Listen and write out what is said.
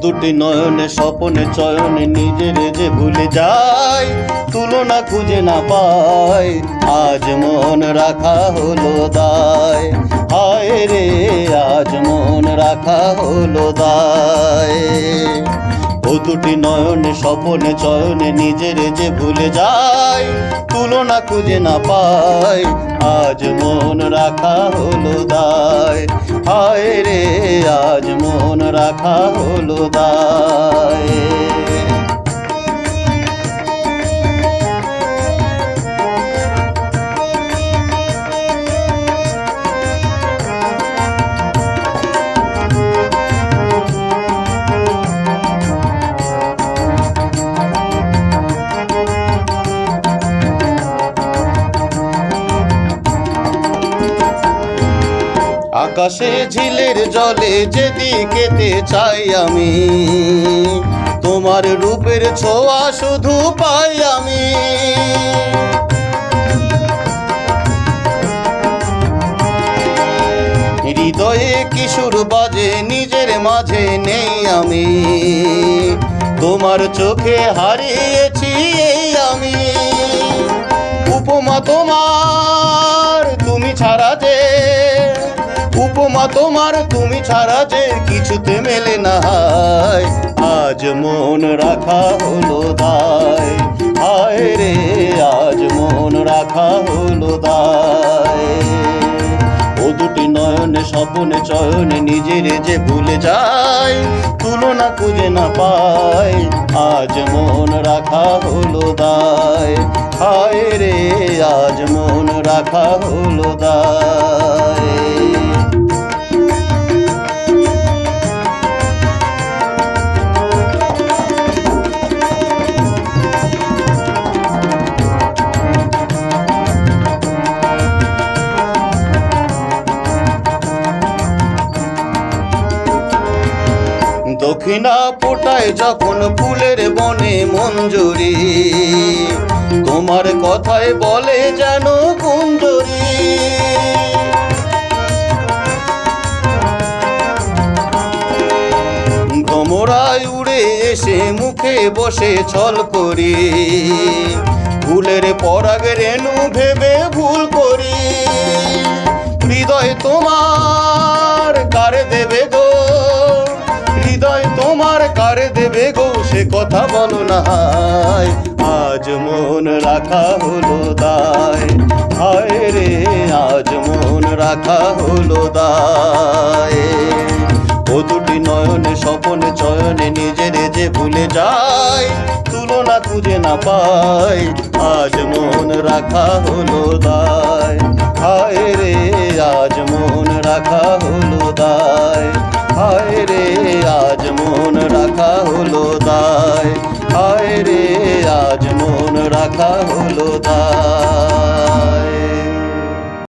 দুটি নয়নে, স্বপনে, চয়নে নিজের যে ভুলে যায় তুলনা খুঁজে না পাই, আজ মন রাখা হলো দায়। হায় রে, আজ মন রাখা হলো দায়। দুটি নয়নে, স্বপনে চয়নে নিজের যে ভুলে যায় তুলনা খুঁজে না পায় আজ মন রাখা হলো দায়। হায় রে, আজ মন রাখা হলো দায়। আকাশে ঝিলের জলে যেদিকেতে চাই আমি, তোমার রূপের ছোঁয়া শুধু পাই আমি। হৃদয়ে কিশোর বাজে, নিজের মাঝে নেই আমি, তোমার চোখে হারিয়েছি আমি। উপমা তোমার, তুমি ছাড়া যে তোমার তুমি ছাড়া যে কিছুতে মেলে না। আজ মন রাখা হলো দায়। হায় রে, আজ মন রাখা হলো দায়। ও দুটি নয়নে, স্বপনে, চয়নে, নিজের যে ভুলে যায়, তুলনা খুঁজে না পায়। আজ মন রাখা হলো দায়। হায় রে, আজ মন রাখা হলো দায়। দক্ষিণা পোটায় যখন ফুলের বনে মঞ্জুরি। তোমার কথায় বলে যেন কুঞ্জরি ভ্রমরায় উড়ে এসে মুখে বসে ছল করি। ফুলের পরাগ রেণু ভেবে ভুল করি। হৃদয় তোমার কারে দেবে গো? হৃদয় তোমার কারে দেবে গো? সে কথা বলো না। আজ মন রাখা হলো দায় হায় রে, আজ মন রাখা হলো দায় ও দুটি নয়নে, স্বপনে চয়নে নিজের যে ভুলে যায় তুলনা খুঁজে না পায় আজ মন রাখা হলো দায় হায় রে, আজ মন রাখা হলো রাখা হলো দায় হায় রে আজ মন রাখা হলো দায়